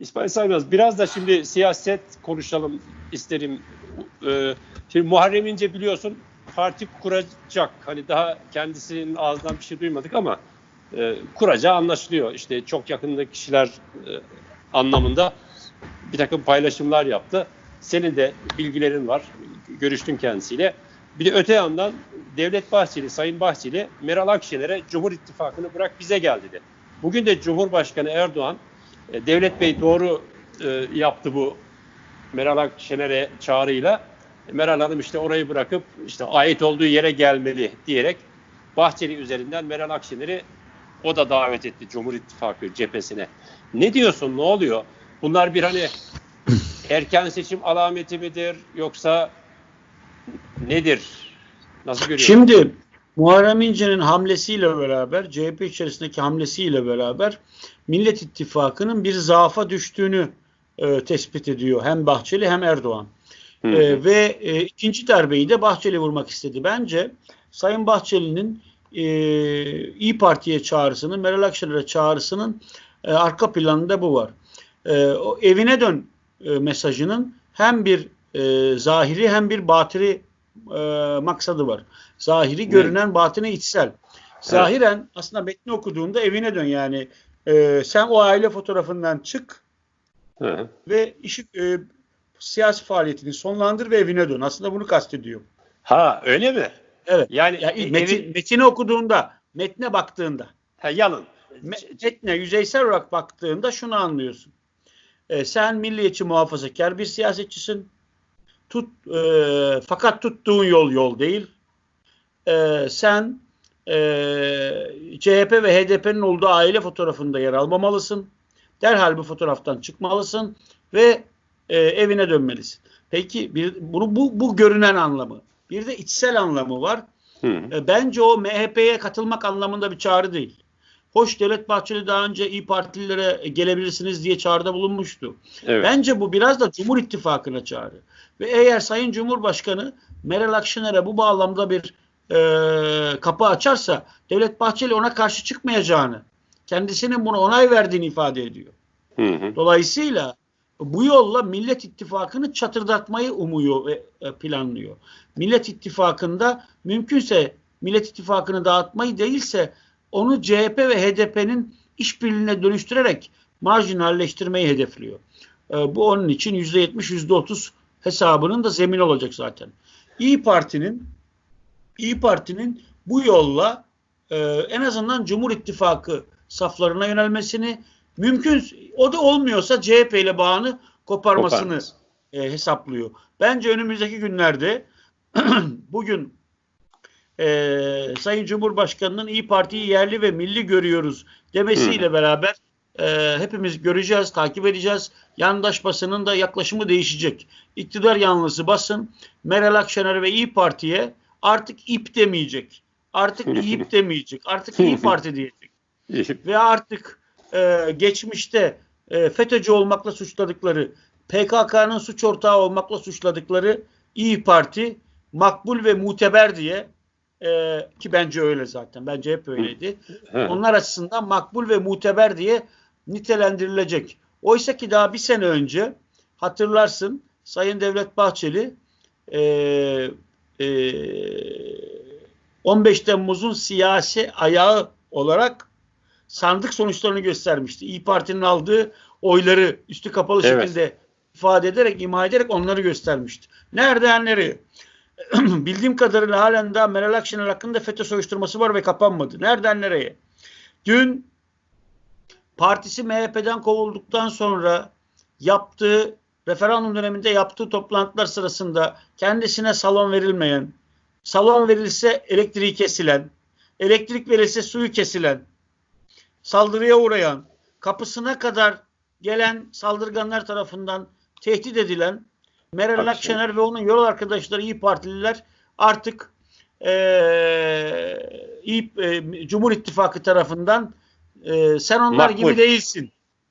İsmail Saymaz biraz da şimdi siyaset konuşalım isterim. Ee, şimdi Muharrem İnce biliyorsun parti kuracak. Hani daha kendisinin ağzından bir şey duymadık ama e, kuracağı anlaşılıyor. İşte çok yakında kişiler e, anlamında bir takım paylaşımlar yaptı. Senin de bilgilerin var. Görüştün kendisiyle. Bir de öte yandan Devlet Bahçeli, Sayın Bahçeli Meral Akşener'e Cumhur İttifakı'nı bırak bize gel dedi. Bugün de Cumhurbaşkanı Erdoğan e, Devlet Bey doğru e, yaptı bu Meral Akşener'e çağrıyla. Meral Hanım işte orayı bırakıp işte ait olduğu yere gelmeli diyerek Bahçeli üzerinden Meral Akşener'i o da davet etti Cumhur İttifakı cephesine. Ne diyorsun? Ne oluyor? Bunlar bir hani erken seçim alameti midir yoksa nedir? Nasıl görüyorsun? Şimdi Muharrem İnce'nin hamlesiyle beraber, CHP içerisindeki hamlesiyle beraber Millet İttifakı'nın bir zaafa düştüğünü e, tespit ediyor hem Bahçeli hem Erdoğan. Hı hı. E, ve e, ikinci darbeyi de Bahçeli vurmak istedi. Bence Sayın Bahçeli'nin e, İyi Parti'ye çağrısının, Meral Akşener'e çağrısının e, arka planında bu var. E, o evine dön e, mesajının hem bir e, zahiri hem bir batini e, maksadı var. Zahiri görünen, batini içsel. Zahiren aslında metni okuduğunda evine dön yani. E, sen o aile fotoğrafından çık Hı ve işi e, siyasi faaliyetini sonlandır ve evine dön. Aslında bunu kastediyor. Ha öyle mi? Evet. Yani Ya, evi- metin, metini okuduğunda, metne baktığında, ha, yalın. me- metne yüzeysel olarak baktığında şunu anlıyorsun. E, sen milliyetçi muhafazakar bir siyasetçisin. Tut, e, fakat tuttuğun yol yol değil. E, sen e, CHP ve HDP'nin olduğu aile fotoğrafında yer almamalısın. Derhal bu fotoğraftan çıkmalısın ve e, evine dönmelisin. Peki bir, bunu bu, bu görünen anlamı. Bir de içsel anlamı var. Hı. E, Bence o MHP'ye katılmak anlamında bir çağrı değil. Hoş Devlet Bahçeli daha önce İyi Partililere gelebilirsiniz diye çağrıda bulunmuştu. Evet. Bence bu biraz da Cumhur İttifakı'na çağrı. Ve eğer Sayın Cumhurbaşkanı Meral Akşener'e bu bağlamda bir e, kapı açarsa Devlet Bahçeli ona karşı çıkmayacağını, kendisinin buna onay verdiğini ifade ediyor. Hı hı. Dolayısıyla bu yolla Millet İttifakı'nı çatırdatmayı umuyor ve e, planlıyor. Millet İttifakı'nda mümkünse Millet İttifakı'nı dağıtmayı değilse onu CHP ve HDP'nin işbirliğine dönüştürerek marjinalleştirmeyi hedefliyor. E, bu onun için %70, %30 hesabının da zemin olacak zaten. İyi Parti'nin İyi Parti'nin bu yolla e, en azından Cumhur İttifakı saflarına yönelmesini mümkün o da olmuyorsa CHP ile bağını koparmasını e, hesaplıyor. Bence önümüzdeki günlerde bugün e, Sayın Cumhurbaşkanı'nın İyi Parti'yi yerli ve milli görüyoruz demesiyle beraber e, hepimiz göreceğiz, takip edeceğiz. Yandaş basının da yaklaşımı değişecek. İktidar yanlısı basın Meral Akşener ve İyi Parti'ye artık ip demeyecek. Artık İYİP demeyecek. Artık İyi Parti diyecek ve artık e, geçmişte e, FETÖ'cü olmakla suçladıkları, PKK'nın suç ortağı olmakla suçladıkları İyi Parti makbul ve muteber diye e, ki bence öyle zaten. Bence hep öyleydi. Hı. Onlar açısından makbul ve muteber diye nitelendirilecek. Oysa ki daha bir sene önce hatırlarsın Sayın Devlet Bahçeli e, e, 15 Temmuz'un siyasi ayağı olarak sandık sonuçlarını göstermişti. İyi Parti'nin aldığı oyları üstü kapalı Evet. şekilde ifade ederek, ima ederek onları göstermişti. Nereden nereye? Bildiğim kadarıyla halen daha Meral Akşener hakkında FETÖ soruşturması var ve kapanmadı. Nereden nereye? Dün partisi MHP'den kovulduktan sonra yaptığı referandum döneminde yaptığı toplantılar sırasında kendisine salon verilmeyen, salon verilse elektriği kesilen, elektrik verilse suyu kesilen, saldırıya uğrayan, kapısına kadar gelen saldırganlar tarafından tehdit edilen Meral Akşener. Akşener ve onun yol arkadaşları İyi Partililer artık eee İyi, eee, Cumhur İttifakı tarafından eee, sen onlar Makbul. gibi değilsin.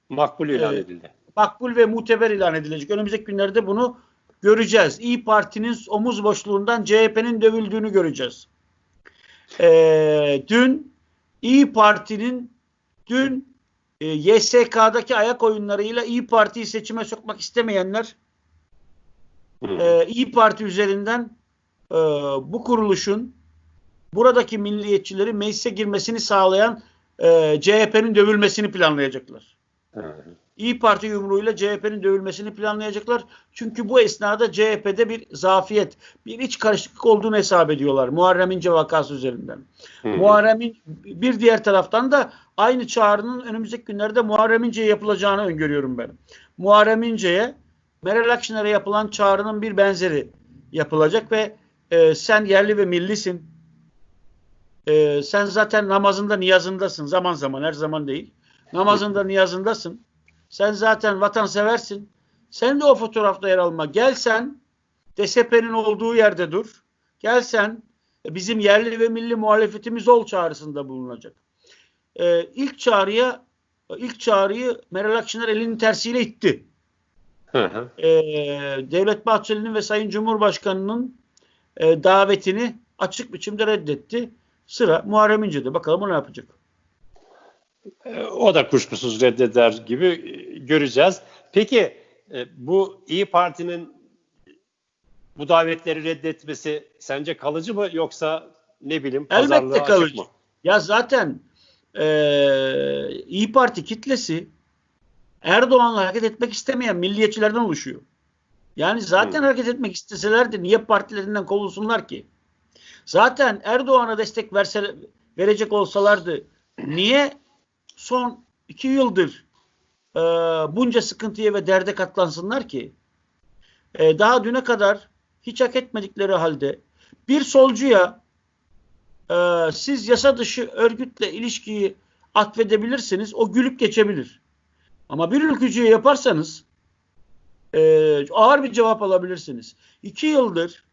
Makbul ilan Evet. edildi. Makbul ve muteber ilan edilecek. Önümüzdeki günlerde bunu göreceğiz. İyi Parti'nin omuz boşluğundan CHP'nin dövüldüğünü göreceğiz. Eee, dün İyi Parti'nin dün e, YSK'daki ayak oyunlarıyla İyi Parti'yi seçime sokmak istemeyenler. E, İyi Parti üzerinden e, bu kuruluşun buradaki milliyetçileri meclise girmesini sağlayan e, CHP'nin dövülmesini planlayacaklar. Hı. İyi Parti yumruğuyla CHP'nin dövülmesini planlayacaklar. Çünkü bu esnada CHP'de bir zafiyet, bir iç karışıklık olduğunu hesap ediyorlar. Muharrem İnce vakası üzerinden. Hı. Muharrem İn- bir diğer taraftan da aynı çağrının önümüzdeki günlerde Muharrem İnce'ye yapılacağını öngörüyorum ben. Muharrem İnce'ye Meral Akşener'e yapılan çağrının bir benzeri yapılacak ve e, sen yerli ve millisin. E, sen zaten namazında niyazındasın zaman zaman her zaman değil. Namazında niyazındasın. Sen zaten vatanseversin. Sen de o fotoğrafta yer alma. Gel sen DSP'nin olduğu yerde dur. Gel sen bizim yerli ve milli muhalefetimiz ol çağrısında bulunacak. Ee, ilk çağrıya ilk çağrıyı Meral Akşener elinin tersiyle itti. Hı hı. Ee, Devlet Bahçeli'nin ve Sayın Cumhurbaşkanı'nın e, davetini açık biçimde reddetti. Sıra Muharrem İnce'de. Bakalım o ne yapacak. E, O da kuşkusuz reddeder gibi e, göreceğiz. Peki e, bu İyi Parti'nin bu davetleri reddetmesi sence kalıcı mı yoksa ne bileyim Elbette pazarlığa açık kalıcı. mı? Ya zaten eee İyi Parti kitlesi Erdoğan'la hareket etmek istemeyen milliyetçilerden oluşuyor. Yani zaten Hı. hareket etmek isteselerdi niye partilerinden kovulsunlar ki? Zaten Erdoğan'a destek verse, verecek olsalardı niye son iki yıldır eee, bunca sıkıntıya ve derde katlansınlar ki? Eee, daha düne kadar hiç hak etmedikleri halde bir solcuya ee, siz yasa dışı örgütle ilişkiyi atfedebilirsiniz. O gülüp geçebilir. Ama bir ülkücüye yaparsanız e, ağır bir cevap alabilirsiniz. İki yıldır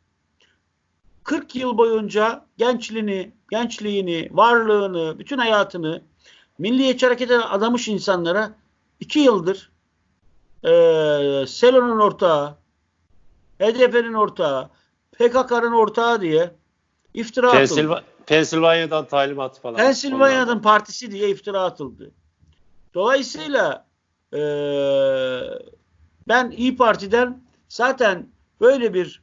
40 yıl boyunca gençliğini, gençliğini, varlığını, bütün hayatını milliyetçi harekete adamış insanlara iki yıldır e, Selon'un ortağı, HDP'nin ortağı, PKK'nın ortağı diye iftira atıldı. Pensilva- Pensilvanya'dan talimat falan. Pensilvanya'nın partisi diye iftira atıldı. Dolayısıyla eee, ben İyi Parti'den zaten böyle bir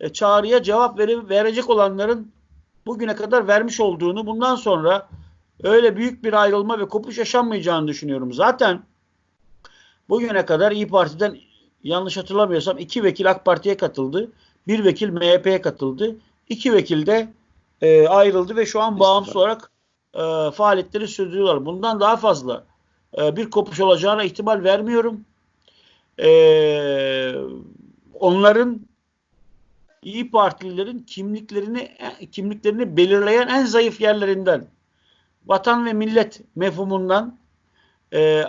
e, çağrıya cevap vere- verecek olanların bugüne kadar vermiş olduğunu bundan sonra öyle büyük bir ayrılma ve kopuş yaşanmayacağını düşünüyorum. Zaten bugüne kadar İyi Parti'den yanlış hatırlamıyorsam iki vekil AK Parti'ye katıldı. Bir vekil MHP'ye katıldı. İki vekil de e, ayrıldı ve şu an bağımsız olarak e, faaliyetleri sürdürüyorlar. Bundan daha fazla e, bir kopuş olacağına ihtimal vermiyorum. E, onların İyi Partililerin kimliklerini kimliklerini belirleyen en zayıf yerlerinden vatan ve millet mefhumundan e,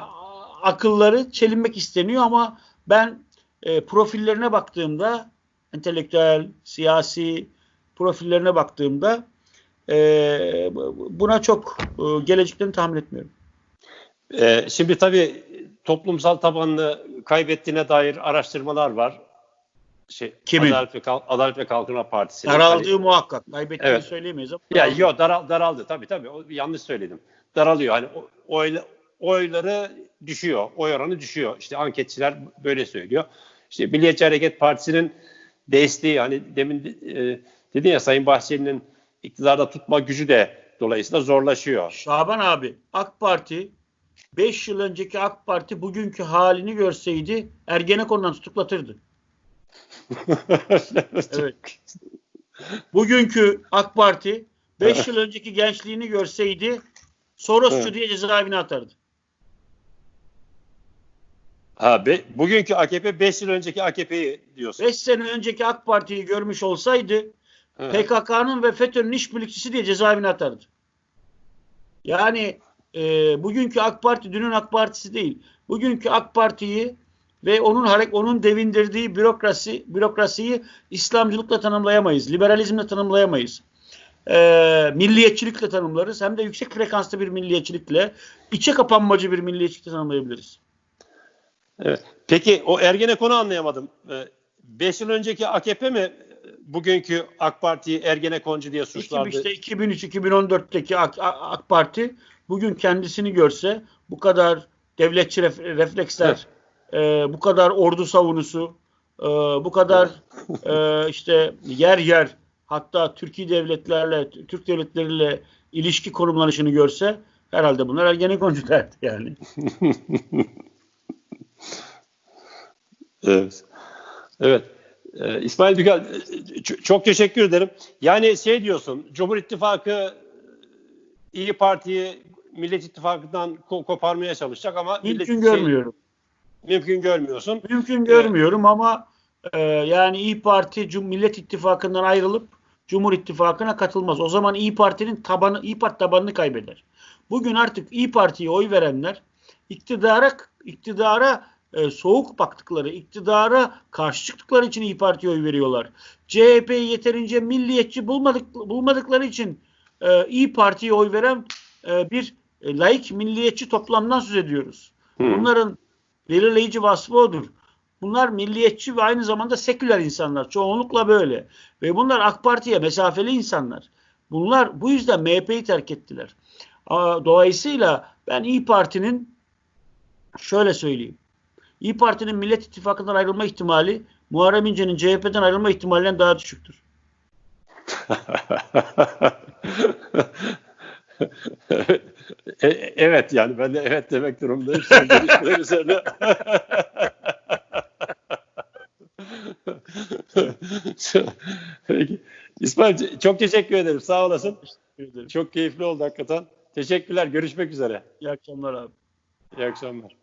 akılları çelinmek isteniyor ama ben e, profillerine baktığımda entelektüel, siyasi profillerine baktığımda e, buna çok e, geleceklerini tahmin etmiyorum. Ee, şimdi tabii toplumsal tabanını kaybettiğine dair araştırmalar var. Şey, Kimin? Adalet ve, Kalk- Adalet ve Kalkınma Partisi'nin. Daraldığı Hani- muhakkak. Kaybettiğini Evet. söyleyemeyiz ama. Ya yok daral, daraldı tabii tabii O- yanlış söyledim. Daralıyor hani o- oyla, oyları düşüyor. Oy oranı düşüyor. İşte anketçiler böyle söylüyor. İşte Milliyetçi Hareket Partisi'nin desteği hani demin e, dedin ya Sayın Bahçeli'nin iktidarda tutma gücü de dolayısıyla zorlaşıyor. Şaban abi AK Parti 5 yıl önceki AK Parti bugünkü halini görseydi Ergenekon'dan tutuklatırdı. Evet. Bugünkü AK Parti 5 yıl önceki gençliğini görseydi Sorosçu Evet. diye cezaevine atardı. Ha, be, bugünkü AKP 5 yıl önceki AKP'yi diyorsun. 5 sene önceki AK Parti'yi görmüş olsaydı. PKK'nın ve FETÖ'nün işbirlikçisi diye cezaevine atardı. Yani e, bugünkü AK Parti dünün AK Partisi değil. Bugünkü AK Parti'yi ve onun onun devindirdiği bürokrasi bürokrasiyi İslamcılıkla tanımlayamayız. Liberalizmle tanımlayamayız. E, milliyetçilikle tanımlarız. Hem de yüksek frekanslı bir milliyetçilikle, içe kapanmacı bir milliyetçilikle tanımlayabiliriz. Evet. Peki o Ergenekon'u anlayamadım. 5 yıl önceki AKP mi e, bugünkü AK Parti'yi Ergenekoncu diye suçladı? İşte 2003-2014'teki AK, AK Parti bugün kendisini görse bu kadar devletçi ref- refleksler, e, bu kadar ordu savunusu, e, bu kadar e, işte yer yer hatta Türkiye devletlerle, Türk devletleriyle ilişki konumlanışını görse herhalde bunlar Ergenekoncu derdi yani. Evet. Evet. Ee, İsmail Büyükal e, çok teşekkür ederim. Yani şey diyorsun, Cumhur İttifakı İyi Parti'yi Millet İttifakı'ndan ko- koparmaya çalışacak ama Mümkün millet- şey- görmüyorum. mümkün görmüyorsun. Mümkün görmüyorum ama e, yani İyi Parti Cum Millet İttifakı'ndan ayrılıp Cumhur İttifakı'na katılmaz. O zaman İyi Parti'nin tabanı İyi Parti tabanını kaybeder. Bugün artık İyi Parti'ye oy verenler iktidara iktidara e, soğuk baktıkları, iktidara karşı çıktıkları için İyi Parti'ye oy veriyorlar. CHP'yi yeterince milliyetçi bulmadık bulmadıkları için e, İyi Parti'ye oy veren e, bir e, laik milliyetçi toplamdan söz ediyoruz. Hı. Bunların belirleyici vasfı odur. Bunlar milliyetçi ve aynı zamanda seküler insanlar. Çoğunlukla böyle. Ve bunlar AK Parti'ye mesafeli insanlar. Bunlar bu yüzden MHP'yi terk ettiler. Dolayısıyla ben İyi Parti'nin şöyle söyleyeyim. İyi Parti'nin Millet İttifakı'ndan ayrılma ihtimali Muharrem İnce'nin CHP'den ayrılma ihtimalinden daha düşüktür. E- evet yani ben de evet demek durumundayım. Sen görüşmeler üzerine. Peki. İsmail çok teşekkür ederim. Sağ olasın. Çok keyifli oldu hakikaten. Teşekkürler. Görüşmek üzere. İyi akşamlar abi. İyi akşamlar.